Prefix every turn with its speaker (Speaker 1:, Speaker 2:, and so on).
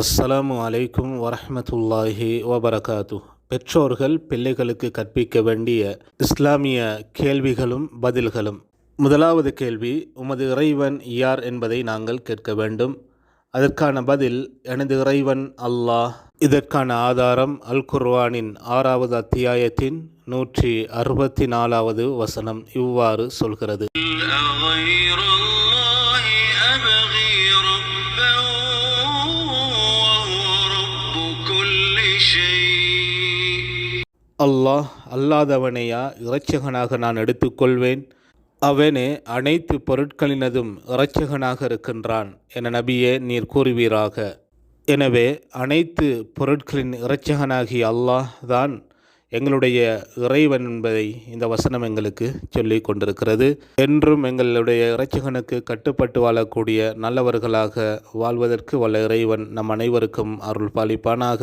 Speaker 1: அஸ்ஸலாமு அலைக்கும் வரஹ்மத்துல்லாஹி வபரகாத்து பெற்றோர்கள் பிள்ளைகளுக்கு கற்பிக்க வேண்டிய இஸ்லாமிய கேள்விகளும் பதில்களும். முதலாவது கேள்வி உமது இறைவன் யார் என்பதை நாங்கள் கேட்க வேண்டும். அதற்கான பதில் எனது இறைவன் அல்லாஹ். இதற்கான ஆதாரம் அல் குர்வானின் ஆறாவது அத்தியாயத்தின் நூற்றி அறுபத்தி நாலாவது வசனம் இவ்வாறு சொல்கிறது. அல்லாஹ் அல்லாதவனையா இறைச்சகனாக நான் எடுத்துக்கொள்வேன். அவனே அனைத்து பொருட்களினதும் இறைச்சகனாக இருக்கின்றான் என நபியே நீர் கூறுவீராக. எனவே அனைத்து பொருட்களின் இறைச்சகனாகிய அல்லாஹ் தான் எங்களுடைய இறைவன் என்பதை இந்த வசனம் எங்களுக்கு சொல்லி கொண்டிருக்கிறது. என்றும் எங்களுடைய இறைச்சகனுக்கு கட்டுப்பட்டு வாழக்கூடிய நல்லவர்களாக வாழ்வதற்கு வல்ல இறைவன் நம் அனைவருக்கும் அருள் பாலிப்பானாக